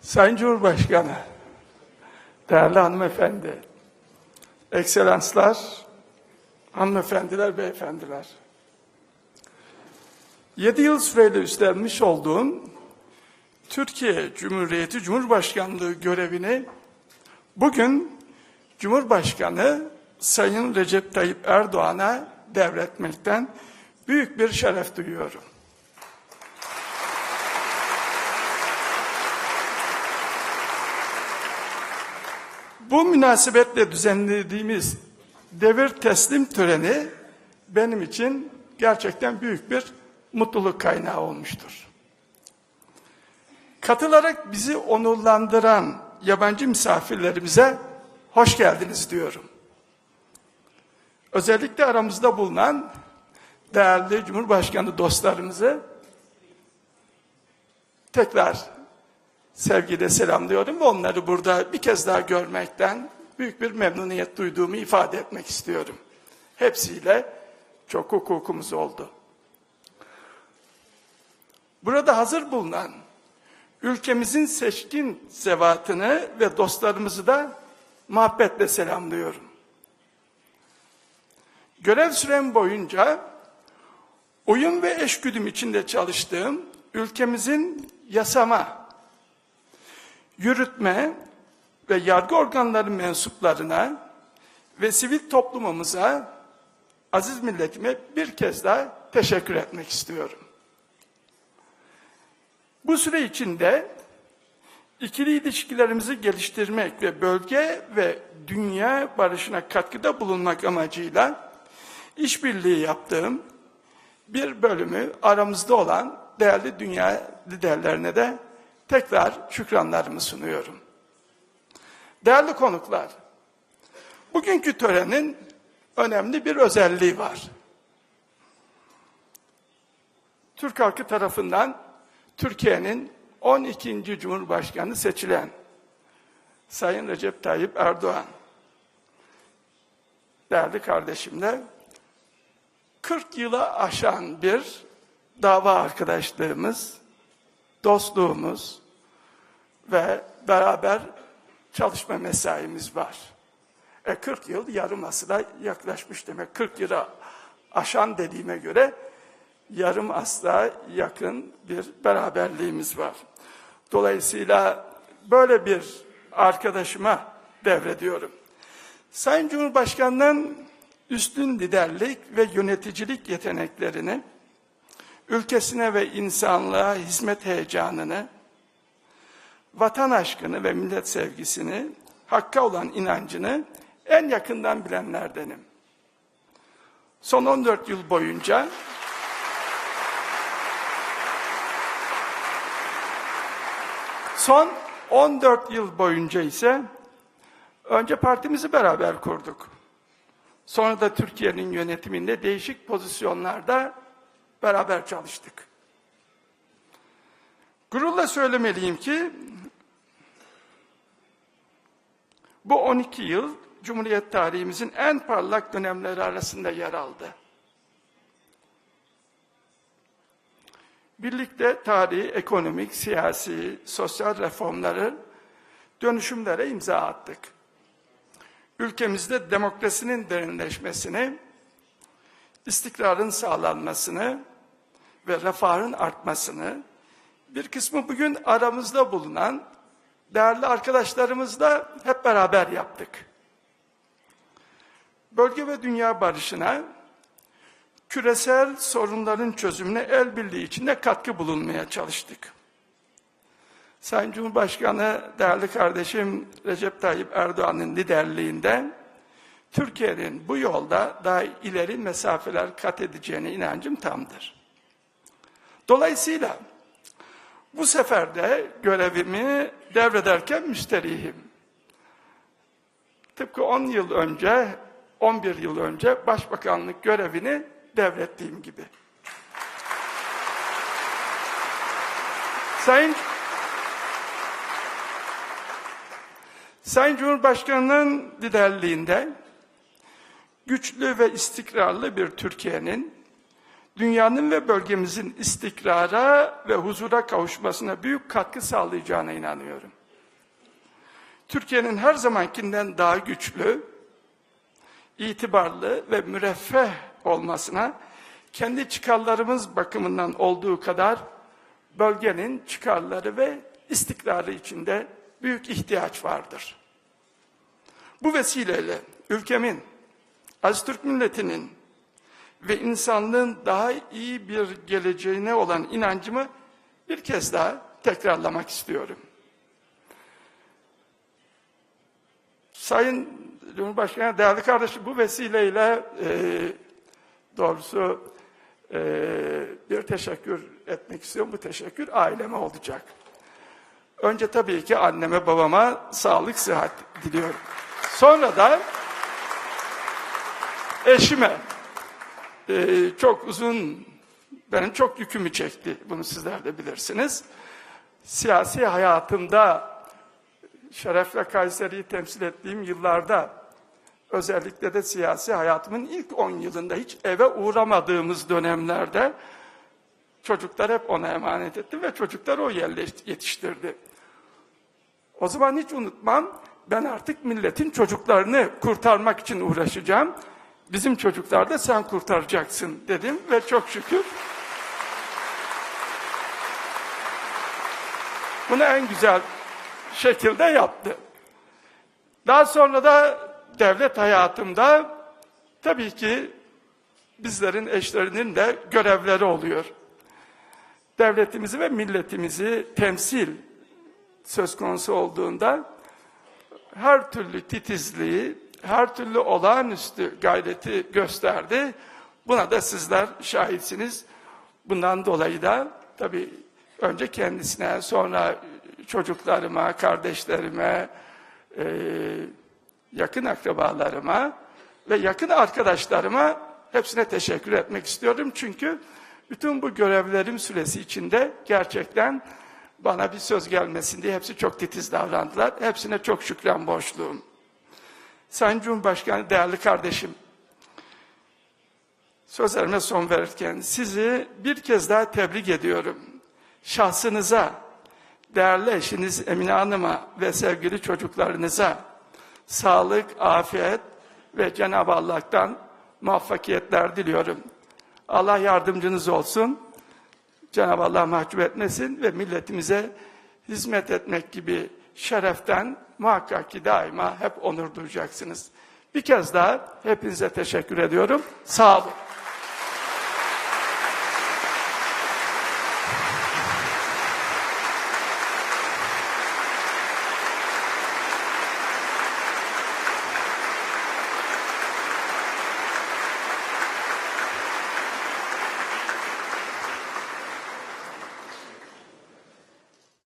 Sayın Cumhurbaşkanı, değerli hanımefendi, ekselanslar, hanımefendiler, beyefendiler. Yedi yıl süreyle üstlenmiş olduğum Türkiye Cumhuriyeti Cumhurbaşkanlığı görevini bugün Cumhurbaşkanı Sayın Recep Tayyip Erdoğan'a devretmekten büyük bir şeref duyuyorum. Bu münasebetle düzenlediğimiz devir teslim töreni benim için gerçekten büyük bir mutluluk kaynağı olmuştur. Katılarak bizi onurlandıran yabancı misafirlerimize hoş geldiniz diyorum. Özellikle aramızda bulunan değerli Cumhurbaşkanı dostlarımızı tekrar sevgiyle selamlıyorum ve onları burada bir kez daha görmekten büyük bir memnuniyet duyduğumu ifade etmek istiyorum. Hepsiyle çok hukukumuz oldu. Burada hazır bulunan ülkemizin seçkin zevatını ve dostlarımızı da muhabbetle selamlıyorum. Görev sürem boyunca uyum ve eşgüdüm içinde çalıştığım ülkemizin yasama, yürütme ve yargı organları mensuplarına ve sivil toplumumuza, aziz milletime bir kez daha teşekkür etmek istiyorum. Bu süre içinde ikili ilişkilerimizi geliştirmek ve bölge ve dünya barışına katkıda bulunmak amacıyla işbirliği yaptığım bir bölümü aramızda olan değerli dünya liderlerine de tekrar şükranlarımı sunuyorum. Değerli konuklar, bugünkü törenin önemli bir özelliği var. Türk halkı tarafından Türkiye'nin 12. Cumhurbaşkanı seçilen Sayın Recep Tayyip Erdoğan, değerli kardeşimle 40 yıla aşan bir dava arkadaşlığımız, dostluğumuz ve beraber çalışma mesaimiz var. E 40 yıl yarım asıra yaklaşmış demek. 40 yıla aşan dediğime göre yarım asla yakın bir beraberliğimiz var. Dolayısıyla böyle bir arkadaşıma devrediyorum. Sayın Cumhurbaşkanı'nın üstün liderlik ve yöneticilik yeteneklerini, ülkesine ve insanlığa hizmet heyecanını, vatan aşkını ve millet sevgisini, hakka olan inancını en yakından bilenlerdenim. Son 14 yıl boyunca son 14 yıl boyunca ise önce partimizi beraber kurduk. Sonra da Türkiye'nin yönetiminde değişik pozisyonlarda beraber çalıştık. Gururla söylemeliyim ki bu 12 yıl Cumhuriyet tarihimizin en parlak dönemleri arasında yer aldı. Birlikte tarihi, ekonomik, siyasi, sosyal reformları, dönüşümlere imza attık. Ülkemizde demokrasinin derinleşmesini, istikrarın sağlanmasını ve refahın artmasını, bir kısmı bugün aramızda bulunan değerli arkadaşlarımızla hep beraber yaptık. Bölge ve dünya barışına, küresel sorunların çözümüne el birliği içinde katkı bulunmaya çalıştık. Sayın Cumhurbaşkanı, değerli kardeşim Recep Tayyip Erdoğan'ın liderliğinde Türkiye'nin bu yolda daha ileri mesafeler kat edeceğine inancım tamdır. Dolayısıyla bu sefer de görevimi devrederken müsterihim. Tıpkı 10 yıl önce, 11 yıl önce başbakanlık görevini devrettiğim gibi. Sayın Sayın Cumhurbaşkanı'nın liderliğinde güçlü ve istikrarlı bir Türkiye'nin dünyanın ve bölgemizin istikrara ve huzura kavuşmasına büyük katkı sağlayacağına inanıyorum. Türkiye'nin her zamankinden daha güçlü, itibarlı ve müreffeh olmasına kendi çıkarlarımız bakımından olduğu kadar bölgenin çıkarları ve istikrarı içinde büyük ihtiyaç vardır. Bu vesileyle ülkemin, Aziz Türk milletinin ve insanlığın daha iyi bir geleceğine olan inancımı bir kez daha tekrarlamak istiyorum. Sayın Cumhurbaşkanı, değerli kardeşim bu vesileyle e, doğrusu e, bir teşekkür etmek istiyorum. Bu teşekkür aileme olacak. Önce tabii ki anneme babama sağlık sıhhat diliyorum. Sonra da eşime e, çok uzun benim çok yükümü çekti. Bunu sizler de bilirsiniz. Siyasi hayatımda şerefle Kayseri'yi temsil ettiğim yıllarda özellikle de siyasi hayatımın ilk 10 yılında hiç eve uğramadığımız dönemlerde çocuklar hep ona emanet etti ve çocuklar o yetiştirdi. O zaman hiç unutmam ben artık milletin çocuklarını kurtarmak için uğraşacağım. Bizim çocuklar da sen kurtaracaksın dedim ve çok şükür bunu en güzel şekilde yaptı. Daha sonra da devlet hayatımda tabii ki bizlerin eşlerinin de görevleri oluyor. Devletimizi ve milletimizi temsil söz konusu olduğunda her türlü titizliği, her türlü olağanüstü gayreti gösterdi. Buna da sizler şahitsiniz. Bundan dolayı da tabii önce kendisine, sonra çocuklarıma, kardeşlerime, e, yakın akrabalarıma ve yakın arkadaşlarıma hepsine teşekkür etmek istiyorum. Çünkü bütün bu görevlerim süresi içinde gerçekten bana bir söz gelmesin diye hepsi çok titiz davrandılar. Hepsine çok şükran borçluyum. Sayın Cumhurbaşkanı, değerli kardeşim, sözlerime son verirken sizi bir kez daha tebrik ediyorum. Şahsınıza, değerli eşiniz Emine Hanım'a ve sevgili çocuklarınıza sağlık, afiyet ve Cenab-ı Allah'tan muvaffakiyetler diliyorum. Allah yardımcınız olsun. Cenab-ı Allah mahcup etmesin ve milletimize hizmet etmek gibi şereften muhakkak ki daima hep onur duyacaksınız. Bir kez daha hepinize teşekkür ediyorum. Sağ olun.